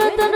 Ratan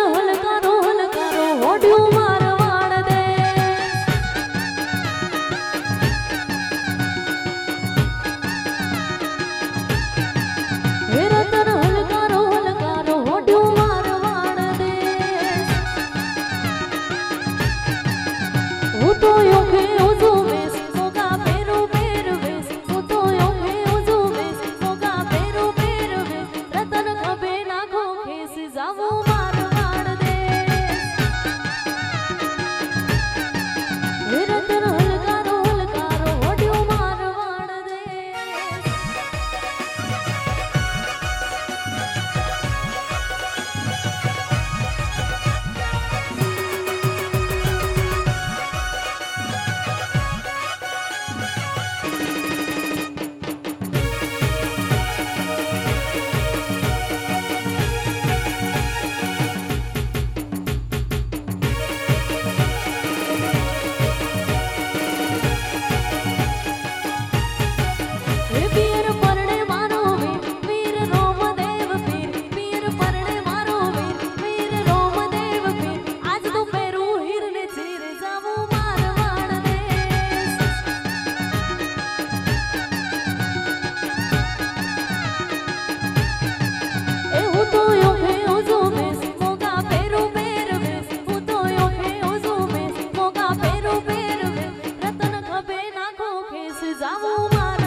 arrumar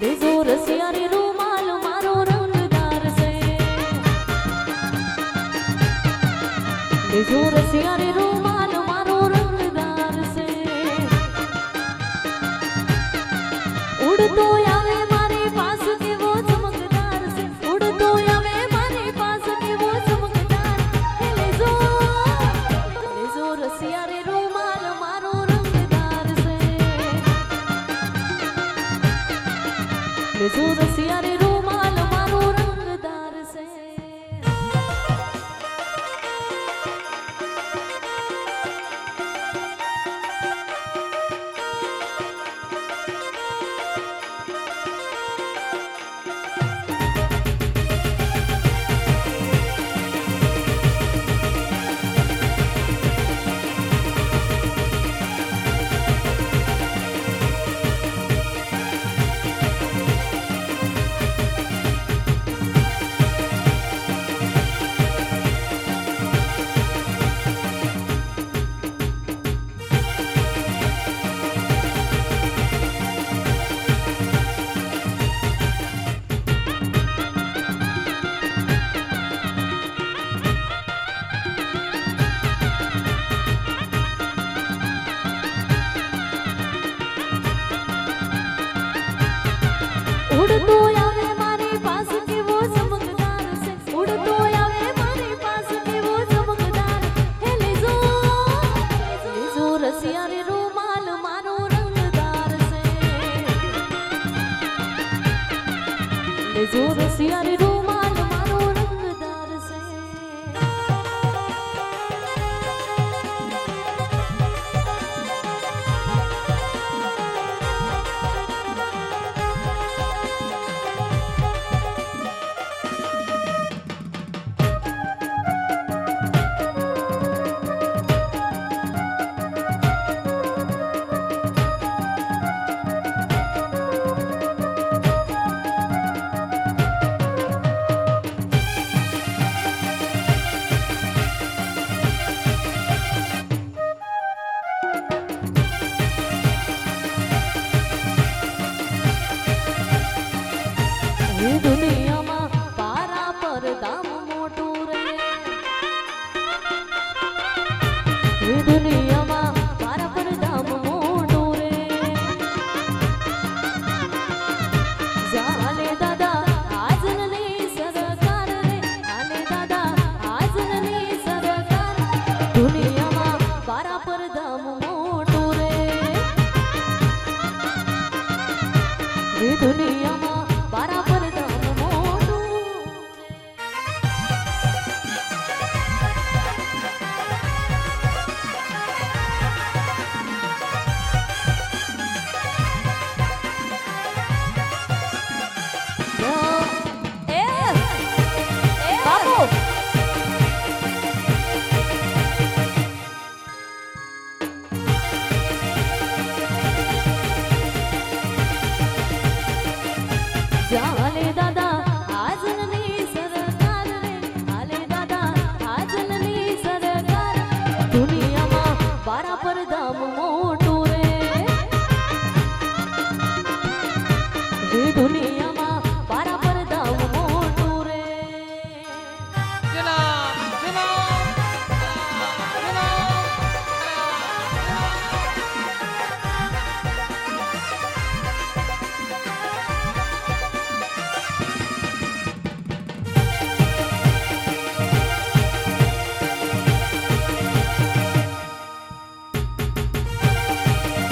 દેજો રસિયારી રૂમાલ મારો રંગદાર છે રસિયા રે એ દુનિયામાં પારા પર